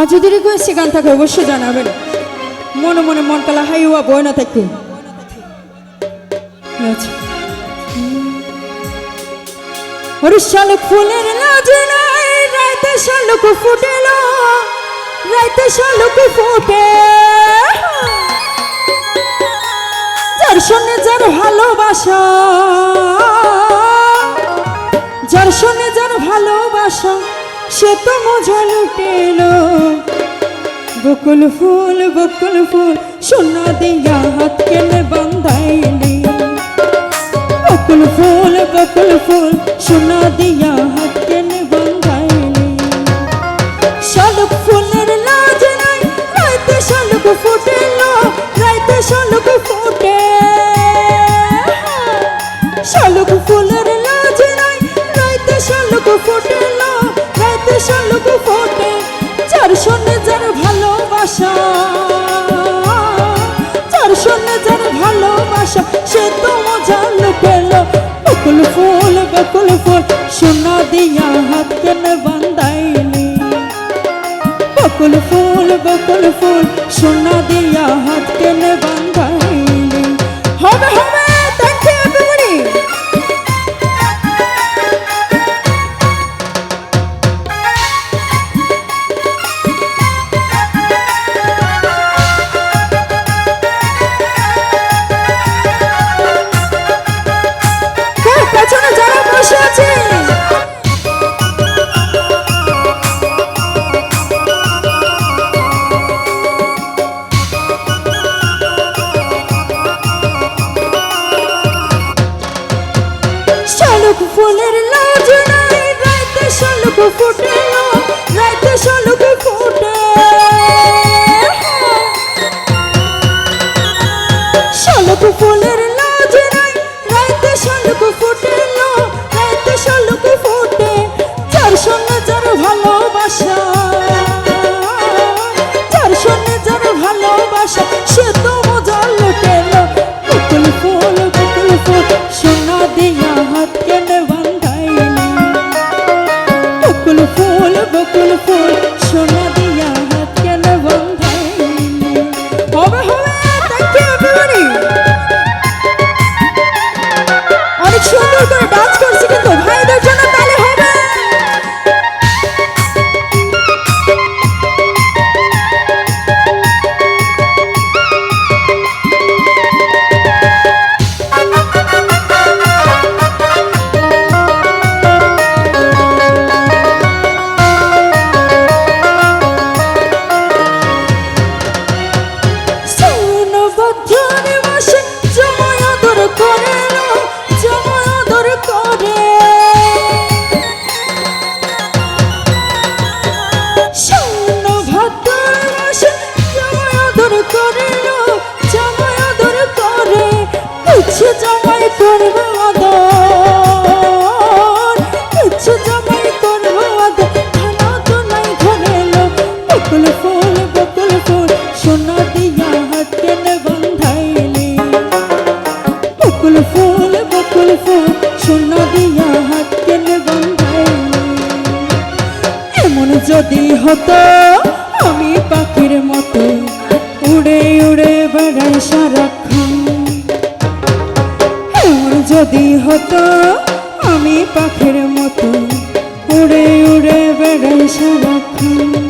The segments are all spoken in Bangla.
আর যদি রিকোয়েস্ট গান থাকে অবশ্যই জানাবেন। মনে মনে মন কালা হাইওয়া বয় না থাকে আচ্ছা। ওরে শালুক ফুলের লাজ নাই, রাইতে শালুক ফুটেল, রাইতে শালুক ফুটে। যার সঙ্গে যার ভালোবাসা, যার সঙ্গে যার ভালোবাসা সে তো মজা লুটেল বকুল ফুল বকুল ফুল, সোনা দিয়া হাত কেনে বান্ধাইলি। বকুল ফুল বকুল ফুল, সোনা দিয়া হাত ভালোবাসা। যার সঙ্গে যার ভালোবাসা, সে তো মজা লুটেল বকুল ফুল বকুল ফুল, সোনা দিয়া হাত কেনে বান্ধাইলি। বকুল ফুল বকুল ফুল, সোনা দিয়া শালুক ফুলের লাজ নাই রাইতে শালুক ফুটে রাইতে শালুক ফুটে। শালুক ফুলের ফুল বকুল ফুল। হতো, আমি পাখির মতো উড়ে উড়ে বেড়াই সারাক্ষণ। যদি হতো, আমি পাখির মতো উড়ে উড়ে বেড়াই সারাক্ষণ।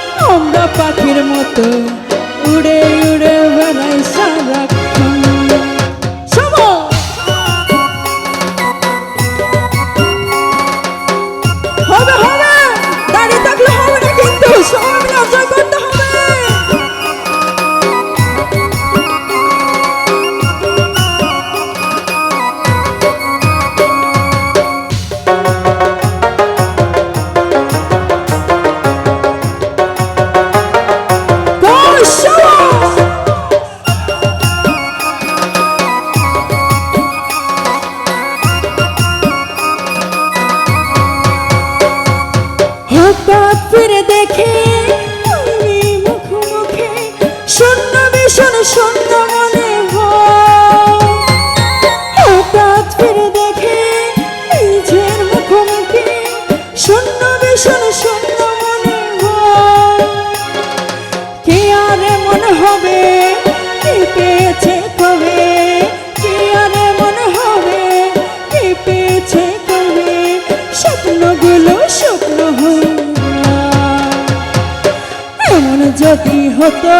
হতো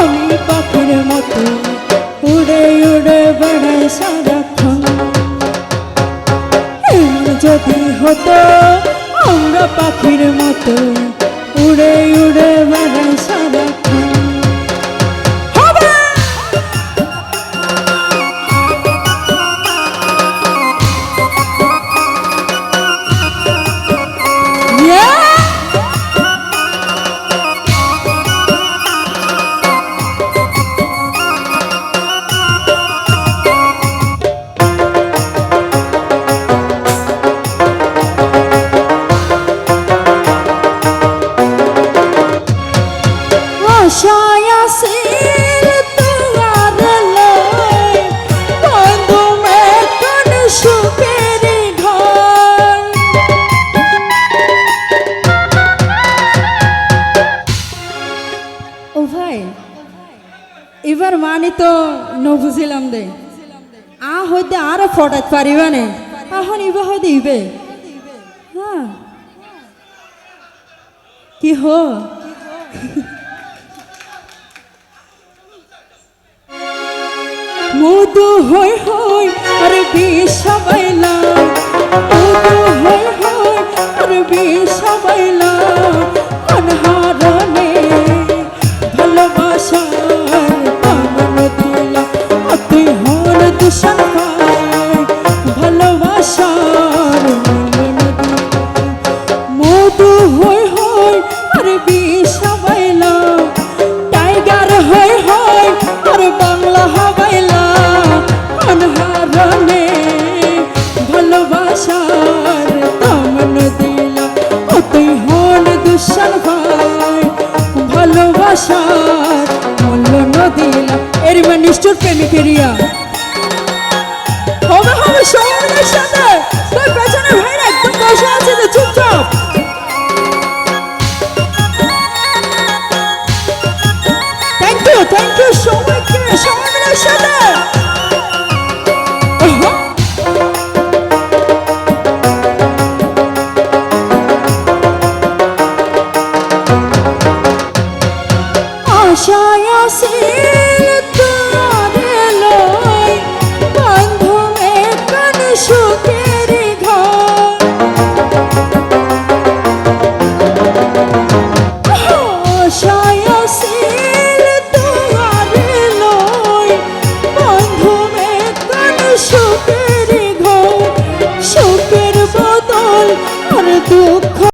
আমি পাখির মতো, উড়ে উড়ে বেড়াই সারাক্ষণ। যদি হতো, আমরা পাখির মতো, উড়ে উড়ে বেড়াই সারাক্ষণ। আশায় আসিল তোমার লয়, বন্ধু মেকন সুখের ঘর। ও দে। আ হইতে আর ফটাত পারিবা নে। এখন ইবা হইতে ইবে। হ্যাঁ। কি হো? মধু হই হই আর বিষাবাইলা মধু হই হই আর বিষাবাইলা অনহারনে